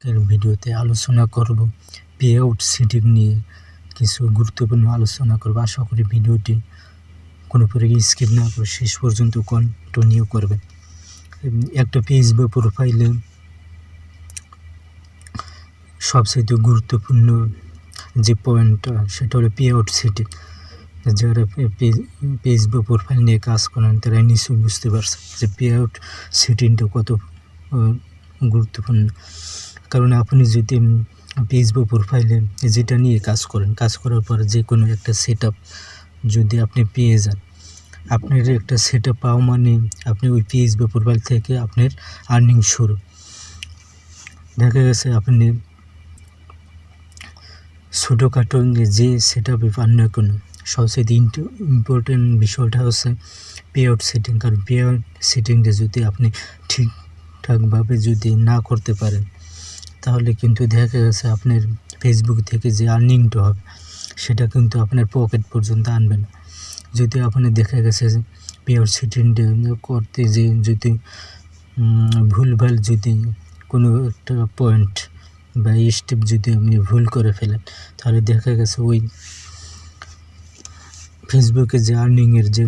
এর ভিডিওতে আলোচনা করব পে আউট সেটিং নিয়ে কিছু গুরুত্বপূর্ণ আলোচনা করব। আশা করি ভিডিওটি কোনো পরে স্কিপ না করে শেষ পর্যন্ত কন্টিনিউ করবেন উম, একটা বা প্রোফাইলে সবচেয়ে গুরুত্বপূর্ণ যে পয়েন্টটা সেটা হলো পে আউট সেটিং যারা বা প্রোফাইল নিয়ে কাজ করেন তারা নিশ্চয়ই বুঝতে পারছে যে পে আউট সেটিংটা কত গুরুত্বপূর্ণ। কারণ আপনি যদি বা প্রোফাইলে যেটা নিয়ে কাজ করেন, কাজ করার পর যে কোনো একটা সেট যদি আপনি পেয়ে যান, আপনার একটা সেট আপ পাওয়া মানে আপনি ওই বা প্রোফাইল থেকে আপনার আর্নিং শুরু। দেখা গেছে আপনি ছোটোখাটো যে সেট আপে পান না কেন, সবচেয়ে ইম্পর্টেন্ট বিষয়টা হচ্ছে পে আউট সেটিং কারণ পে আউট সেটিংটা যদি আপনি ঠিকঠাকভাবে যদি না করতে পারেন তাহলে কিন্তু দেখা গেছে আপনার ফেসবুক থেকে যে আর্নিংটা হবে সেটা কিন্তু আপনার পকেট পর্যন্ত আনবে না যদি আপনি দেখা গেছে যে পে আউট করতে যে যদি ভুলভাল যদি কোনো একটা পয়েন্ট বা স্টেপ যদি আপনি ভুল করে ফেলেন তাহলে দেখা গেছে ওই ফেসবুকে যে আর্নিংয়ের যে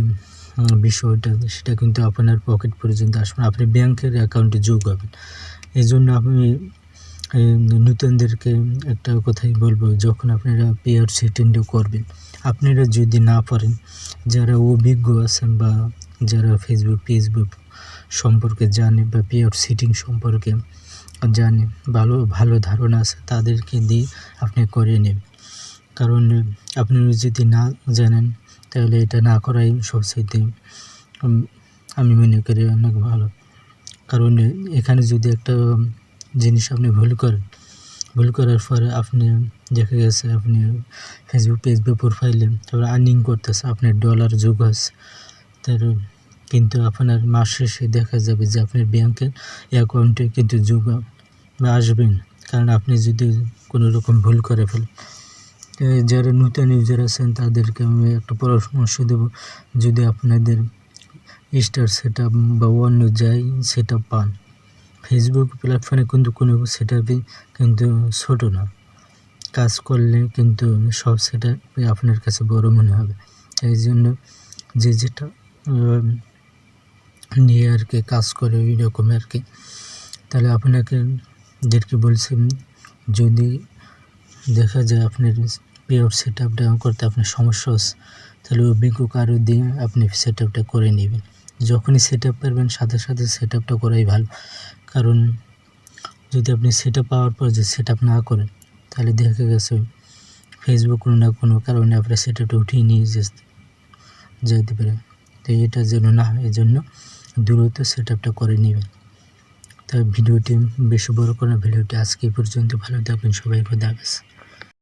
বিষয়টা সেটা কিন্তু আপনার পকেট পর্যন্ত আসবে। আপনি ব্যাংকের অ্যাকাউন্টে যোগ হবেন এই জন্য এই, নতুনদেরকে একটা কথাই বলব যখন আপনারা পেয়ার সেটিংটা করবেন আপনারা যদি না পারেন যারা অভিজ্ঞ আছেন বা যারা ফেসবুক ফেসবুক সম্পর্কে জানে বা পেয়ার সেটিং সম্পর্কে জানে ভালো ভালো ধারণা আছে তাদেরকে দিয়ে আপনি করে নেবেন কারণ আপনি যদি না জানেন তাহলে এটা না করাই উম, আমি মনে করি অনেক ভালো। কারণ এখানে যদি একটা জিনিস আপনি ভুল করেন। ভুল করার পরে আপনি, দেখা গেছে আপনি ফেসবুক পেজ বা প্রোফাইলে তারপরে আর্নিং করতেছে, আপনার ডলার যোগ আছে তার কিন্তু আপনার মাস শেষে দেখা যাবে যে আপনার ব্যাংকের অ্যাকাউন্টে কিন্তু যোগ বা আসবে না। কারণ আপনি যদি কোনো রকম ভুল করে ফেলেন যারা নতুন ইউজার আছেন তাদেরকে আমি একটা পরামর্শ দেবো, যদি আপনাদের স্টার সেট বা অন্য যাই সেট পান। ফেসবুক প্ল্যাটফর্মে কিন্তু কোনো সেট কিন্তু ছোটো না। কাজ করলে কিন্তু সব সেট আপনার কাছে বড় মনে হবে। এই জন্য যে যেটা নিয়ে আর কি কাজ করে ওই রকম আর কি। তাহলে আপনাকে যেটাকে বলছি, যদি দেখা যায় আপনার পেআউট সেট আপটা করতে আপনার সমস্যা হচ্ছে, তাহলে অভিজ্ঞ কারও দিয়ে আপনি সেট আপটা করে নেবেন। যখনই সেট আপ পারবেন সাথে সাথে সেট আপটা করাই ভালো। কারণ যদি আপনি সেট পাওয়ার পর যে সেট না করেন, তাহলে দেখা গেছে ফেসবুক কোনো না কোনো কারণে আপনার সেট আপটা উঠিয়ে নিয়ে যেতে পারে। তো এটা যেন না হয় এই জন্য দ্রুত সেট আপটা করে নেবেন। তাই ভিডিওটি বেশি বড় করে ভিডিওটি আজকে পর্যন্ত। ভালো থাকবেন সবাই খোদা হাফেজ।